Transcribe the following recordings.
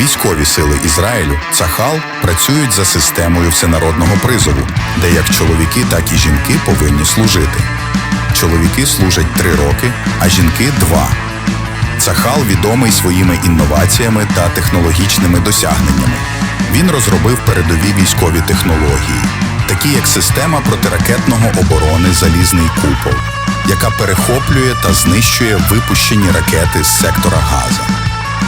Військові сили Ізраїлю Цахал працюють за системою всенародного призову, де як чоловіки, так і жінки повинні служити. Чоловіки служать три роки, а жінки два. Цахал відомий своїми інноваціями та технологічними досягненнями. Він розробив передові військові технології, такі як система протиракетного оборони Залізний купол, яка перехоплює та знищує випущені ракети з сектора Газа.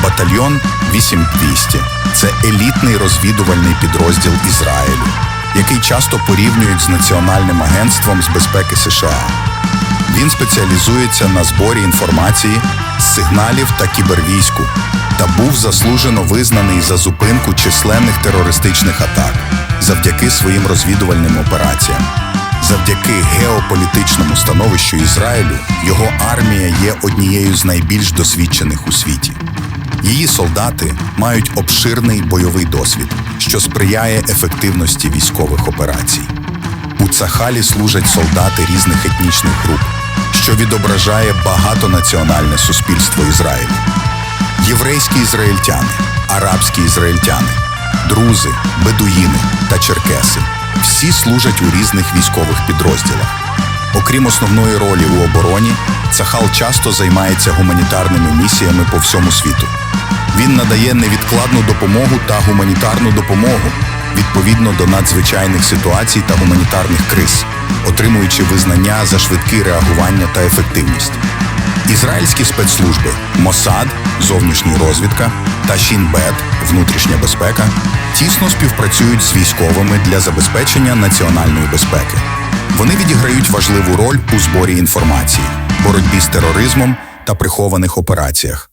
Батальйон 8200 – це елітний розвідувальний підрозділ Ізраїлю, який часто порівнюють з Національним агентством з безпеки США. Він спеціалізується на зборі інформації, сигналів та кібервійську та був заслужено визнаний за зупинку численних терористичних атак завдяки своїм розвідувальним операціям. Завдяки геополітичному становищу Ізраїлю його армія є однією з найбільш досвідчених у світі. Її солдати мають обширний бойовий досвід, що сприяє ефективності військових операцій. У Цахалі служать солдати різних етнічних груп, що відображає багатонаціональне суспільство Ізраїлю. Єврейські ізраїльтяни, арабські ізраїльтяни, друзи, бедуїни та черкеси всі служать у різних військових підрозділах. Окрім основної ролі у обороні, Цахал часто займається гуманітарними місіями по всьому світу. Він надає невідкладну допомогу та гуманітарну допомогу відповідно до надзвичайних ситуацій та гуманітарних криз, отримуючи визнання за швидкі реагування та ефективність. Ізраїльські спецслужби Мосад, зовнішня розвідка та Шінбет, внутрішня безпека, тісно співпрацюють з військовими для забезпечення національної безпеки. Вони відіграють важливу роль у зборі інформації, боротьбі з тероризмом та прихованих операціях.